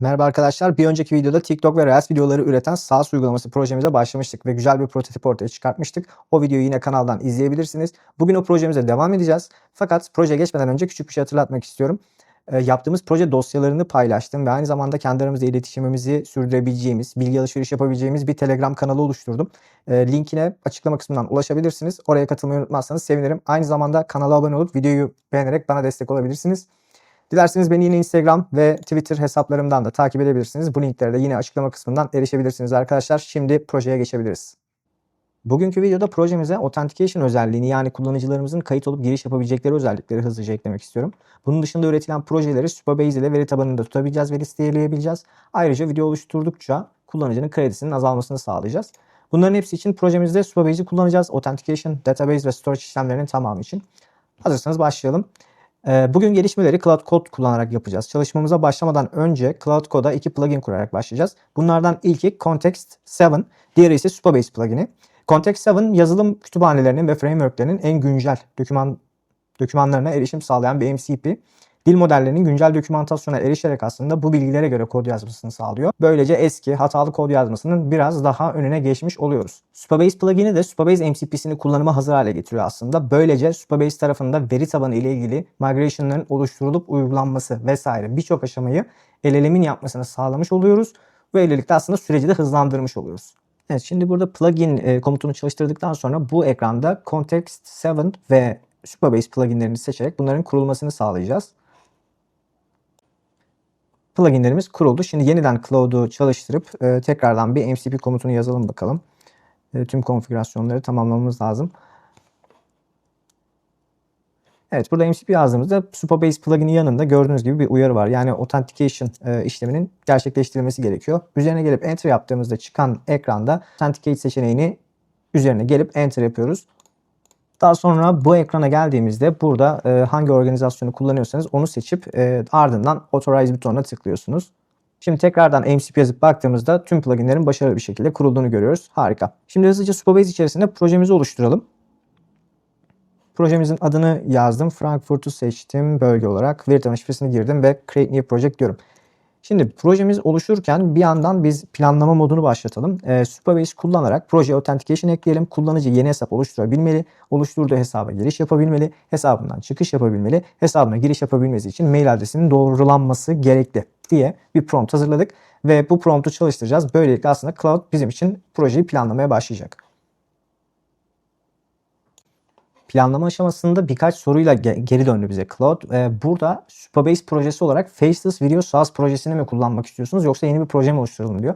Merhaba arkadaşlar. Bir önceki videoda TikTok ve Reels videoları üreten SaaS uygulaması projemize başlamıştık ve güzel bir prototip ortaya çıkartmıştık. O videoyu yine kanaldan izleyebilirsiniz. Bugün o projemize devam edeceğiz. Fakat proje geçmeden önce küçük bir şey hatırlatmak istiyorum. E, yaptığımız proje dosyalarını paylaştım ve aynı zamanda kendi aramızda iletişimimizi sürdürebileceğimiz, bilgi alışveriş yapabileceğimiz bir Telegram kanalı oluşturdum. E, linkine açıklama kısmından ulaşabilirsiniz. Oraya katılmayı unutmazsanız sevinirim. Aynı zamanda kanala abone olup videoyu beğenerek bana destek olabilirsiniz. Dilerseniz beni yine Instagram ve Twitter hesaplarımdan da takip edebilirsiniz. Bu linklere de yine açıklama kısmından erişebilirsiniz arkadaşlar. Şimdi projeye geçebiliriz. Bugünkü videoda projemize Authentication özelliğini yani kullanıcılarımızın kayıt olup giriş yapabilecekleri özellikleri hızlıca eklemek istiyorum. Bunun dışında üretilen projeleri Supabase ile veri tabanında tutabileceğiz ve listeleyebileceğiz. Ayrıca video oluşturdukça kullanıcının kredisinin azalmasını sağlayacağız. Bunların hepsi için projemizde Supabase'i kullanacağız. Authentication, Database ve Storage işlemlerinin tamamı için. Hazırsanız başlayalım. Ee, Bugün gelişmeleri Cloud Code kullanarak yapacağız. Çalışmamıza başlamadan önce Cloud Code'a iki plugin kurarak başlayacağız. Bunlardan ilki Context 7, diğeri ise Supabase plugini. Context 7 yazılım kütüphanelerinin ve frameworklerinin en güncel doküman dokümanlarına erişim sağlayan bir MCP. Dil modellerinin güncel dokümantasyona erişerek aslında bu bilgilere göre kod yazmasını sağlıyor. Böylece eski hatalı kod yazmasının biraz daha önüne geçmiş oluyoruz. Supabase plugin'i de Supabase MCP'sini kullanıma hazır hale getiriyor aslında. Böylece Supabase tarafında veri tabanı ile ilgili migration'ların oluşturulup uygulanması vesaire birçok aşamayı LLM'in yapmasını sağlamış oluyoruz. Ve öylelikle aslında süreci de hızlandırmış oluyoruz. Evet şimdi burada plugin e, komutunu çalıştırdıktan sonra bu ekranda Context 7 ve Supabase pluginlerini seçerek bunların kurulmasını sağlayacağız pluginlerimiz kuruldu. Şimdi yeniden Cloud'u çalıştırıp e, tekrardan bir MCP komutunu yazalım bakalım. E, tüm konfigürasyonları tamamlamamız lazım. Evet burada MCP yazdığımızda Supabase plugin'i yanında gördüğünüz gibi bir uyarı var. Yani authentication e, işleminin gerçekleştirilmesi gerekiyor. Üzerine gelip enter yaptığımızda çıkan ekranda authenticate seçeneğini üzerine gelip enter yapıyoruz. Daha sonra bu ekrana geldiğimizde burada e, hangi organizasyonu kullanıyorsanız onu seçip e, ardından Authorize butonuna tıklıyorsunuz. Şimdi tekrardan MCP yazıp baktığımızda tüm pluginlerin başarılı bir şekilde kurulduğunu görüyoruz. Harika. Şimdi hızlıca Supabase içerisinde projemizi oluşturalım. Projemizin adını yazdım. Frankfurt'u seçtim bölge olarak. Veri tabanı şifresini girdim ve Create New Project diyorum. Şimdi projemiz oluşurken bir yandan biz planlama modunu başlatalım. E, Supabase kullanarak proje authentication ekleyelim. Kullanıcı yeni hesap oluşturabilmeli. Oluşturduğu hesaba giriş yapabilmeli. Hesabından çıkış yapabilmeli. Hesabına giriş yapabilmesi için mail adresinin doğrulanması gerekli diye bir prompt hazırladık. Ve bu promptu çalıştıracağız. Böylelikle aslında Cloud bizim için projeyi planlamaya başlayacak. Planlama aşamasında birkaç soruyla geri döndü bize Cloud. Ee, burada Supabase projesi olarak Faceless Video SaaS projesini mi kullanmak istiyorsunuz yoksa yeni bir proje mi oluşturalım diyor.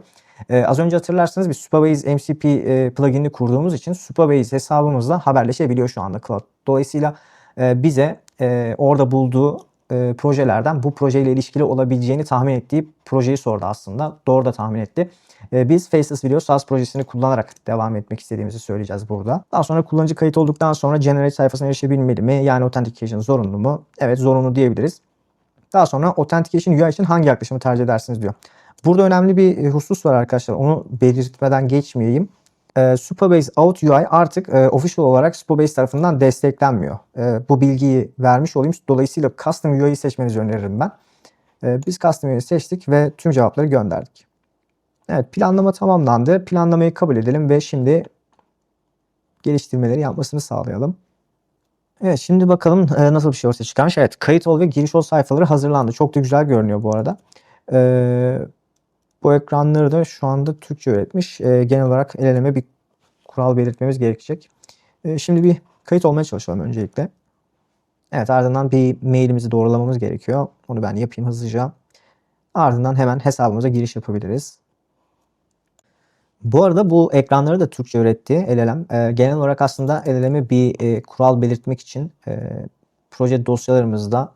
Ee, az önce hatırlarsanız biz Supabase MCP e, pluginini kurduğumuz için Supabase hesabımızla haberleşebiliyor şu anda Cloud. Dolayısıyla e, bize e, orada bulduğu e, projelerden bu projeyle ilişkili olabileceğini tahmin ettiği projeyi sordu aslında. Doğru da tahmin etti. E, biz Faceless Video SaaS projesini kullanarak devam etmek istediğimizi söyleyeceğiz burada. Daha sonra kullanıcı kayıt olduktan sonra Generate sayfasına erişebilmeli mi? Yani Authentication zorunlu mu? Evet zorunlu diyebiliriz. Daha sonra Authentication UI için hangi yaklaşımı tercih edersiniz diyor. Burada önemli bir e, husus var arkadaşlar. Onu belirtmeden geçmeyeyim. E, Supabase Out UI artık e, official olarak Supabase tarafından desteklenmiyor. E, bu bilgiyi vermiş olayım. Dolayısıyla Custom UI'yi seçmenizi öneririm ben. E, biz Custom UI'yi seçtik ve tüm cevapları gönderdik. Evet planlama tamamlandı. Planlamayı kabul edelim ve şimdi geliştirmeleri yapmasını sağlayalım. Evet şimdi bakalım e, nasıl bir şey ortaya çıkarmış. Evet kayıt ol ve giriş ol sayfaları hazırlandı. Çok da güzel görünüyor bu arada. Ee, bu ekranları da şu anda Türkçe öğretmiş. Ee, genel olarak el eleme bir kural belirtmemiz gerekecek. Ee, şimdi bir kayıt olmaya çalışalım öncelikle. Evet ardından bir mailimizi doğrulamamız gerekiyor. Onu ben yapayım hızlıca. Ardından hemen hesabımıza giriş yapabiliriz. Bu arada bu ekranları da Türkçe öğretti LLM. E, genel olarak aslında LLM'e bir e, kural belirtmek için e, proje dosyalarımızda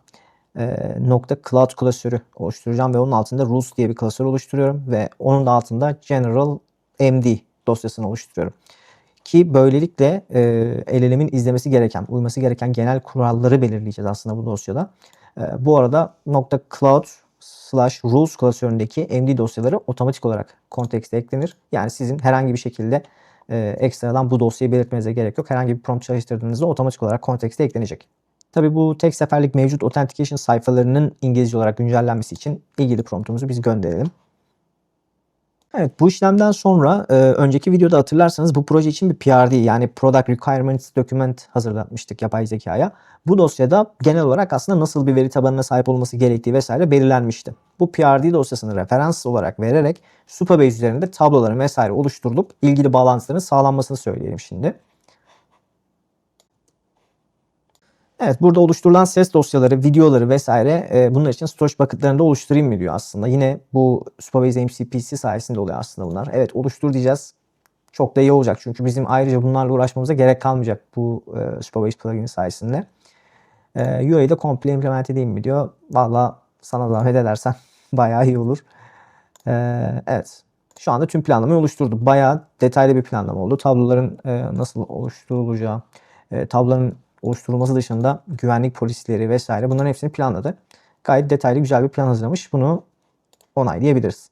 e, nokta cloud klasörü oluşturacağım ve onun altında rules diye bir klasör oluşturuyorum ve onun da altında general md dosyasını oluşturuyorum. Ki böylelikle e, LLM'in izlemesi gereken, uyması gereken genel kuralları belirleyeceğiz aslında bu dosyada. E, bu arada nokta cloud slash rules klasöründeki MD dosyaları otomatik olarak kontekste eklenir. Yani sizin herhangi bir şekilde e, ekstradan bu dosyayı belirtmenize gerek yok. Herhangi bir prompt çalıştırdığınızda otomatik olarak kontekste eklenecek. Tabi bu tek seferlik mevcut authentication sayfalarının İngilizce olarak güncellenmesi için ilgili promptumuzu biz gönderelim. Evet bu işlemden sonra e, önceki videoda hatırlarsanız bu proje için bir PRD yani Product Requirements Document hazırlatmıştık yapay zekaya. Bu dosyada genel olarak aslında nasıl bir veri tabanına sahip olması gerektiği vesaire belirlenmişti. Bu PRD dosyasını referans olarak vererek Supabase üzerinde tabloların vesaire oluşturulup ilgili bağlantıların sağlanmasını söyleyelim şimdi. Evet burada oluşturulan ses dosyaları, videoları vesaire e, bunlar için storage bucketlarını da oluşturayım mı diyor aslında. Yine bu Supabase MCPC sayesinde oluyor aslında bunlar. Evet oluştur diyeceğiz. Çok da iyi olacak çünkü bizim ayrıca bunlarla uğraşmamıza gerek kalmayacak bu e, Supabase plugin sayesinde. E, UI'yi de komple implement edeyim mi diyor. Valla sana zahmet edersen bayağı iyi olur. E, evet. Şu anda tüm planlamayı oluşturdu. Bayağı detaylı bir planlama oldu. Tabloların e, nasıl oluşturulacağı, e, tabloların oluşturulması dışında güvenlik polisleri vesaire bunların hepsini planladı. Gayet detaylı güzel bir plan hazırlamış. Bunu onaylayabiliriz.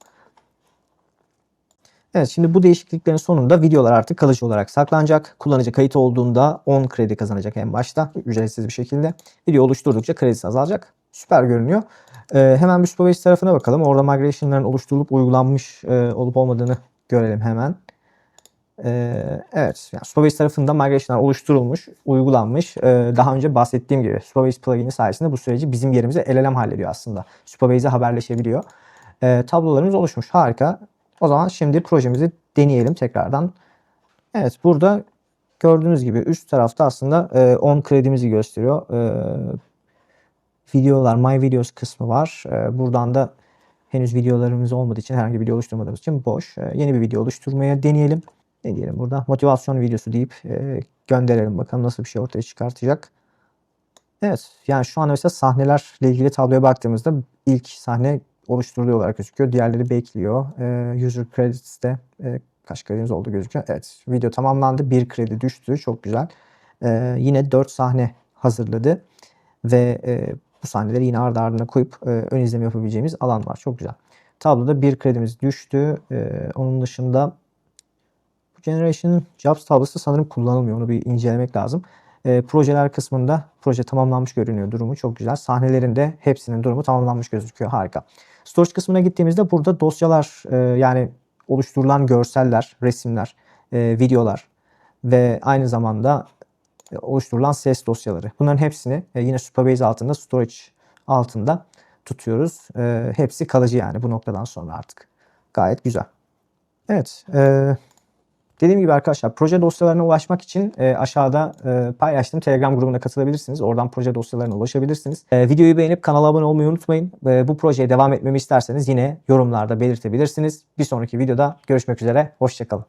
Evet şimdi bu değişikliklerin sonunda videolar artık kalıcı olarak saklanacak. Kullanıcı kayıt olduğunda 10 kredi kazanacak en başta ücretsiz bir şekilde. Video oluşturdukça kredisi azalacak. Süper görünüyor. Ee, hemen bir Supabase tarafına bakalım. Orada migration'ların oluşturulup uygulanmış e, olup olmadığını görelim hemen. Ee, evet, yani Supabase tarafında migration'lar oluşturulmuş, uygulanmış. Ee, daha önce bahsettiğim gibi Supabase plugin'i sayesinde bu süreci bizim yerimize LLM hallediyor aslında. Supabase'e haberleşebiliyor. Ee, tablolarımız oluşmuş. Harika. O zaman şimdi projemizi deneyelim tekrardan. Evet, burada gördüğünüz gibi üst tarafta aslında e, 10 kredimizi gösteriyor. Ee, videolar, My Videos kısmı var. Ee, buradan da henüz videolarımız olmadığı için herhangi bir video oluşturmadığımız için boş. Ee, yeni bir video oluşturmaya deneyelim ne diyelim burada motivasyon videosu deyip e, gönderelim bakalım nasıl bir şey ortaya çıkartacak. Evet yani şu an mesela sahnelerle ilgili tabloya baktığımızda ilk sahne oluşturuluyor olarak gözüküyor. Diğerleri bekliyor. E, user credits'te e, kaç kredimiz oldu gözüküyor. Evet video tamamlandı. Bir kredi düştü. Çok güzel. E, yine 4 sahne hazırladı. Ve e, bu sahneleri yine ardı ardına koyup e, ön izleme yapabileceğimiz alan var. Çok güzel. Tabloda bir kredimiz düştü. E, onun dışında Generation Jobs tablosu sanırım kullanılmıyor. Onu bir incelemek lazım. E, projeler kısmında proje tamamlanmış görünüyor durumu. Çok güzel. Sahnelerinde hepsinin durumu tamamlanmış gözüküyor. Harika. Storage kısmına gittiğimizde burada dosyalar e, yani oluşturulan görseller, resimler, e, videolar ve aynı zamanda e, oluşturulan ses dosyaları. Bunların hepsini e, yine Supabase altında, storage altında tutuyoruz. E, hepsi kalıcı yani bu noktadan sonra artık. Gayet güzel. Evet. E, Dediğim gibi arkadaşlar proje dosyalarına ulaşmak için e, aşağıda e, paylaştığım Telegram grubuna katılabilirsiniz. Oradan proje dosyalarına ulaşabilirsiniz. E, videoyu beğenip kanala abone olmayı unutmayın. E, bu projeye devam etmemi isterseniz yine yorumlarda belirtebilirsiniz. Bir sonraki videoda görüşmek üzere. Hoşçakalın.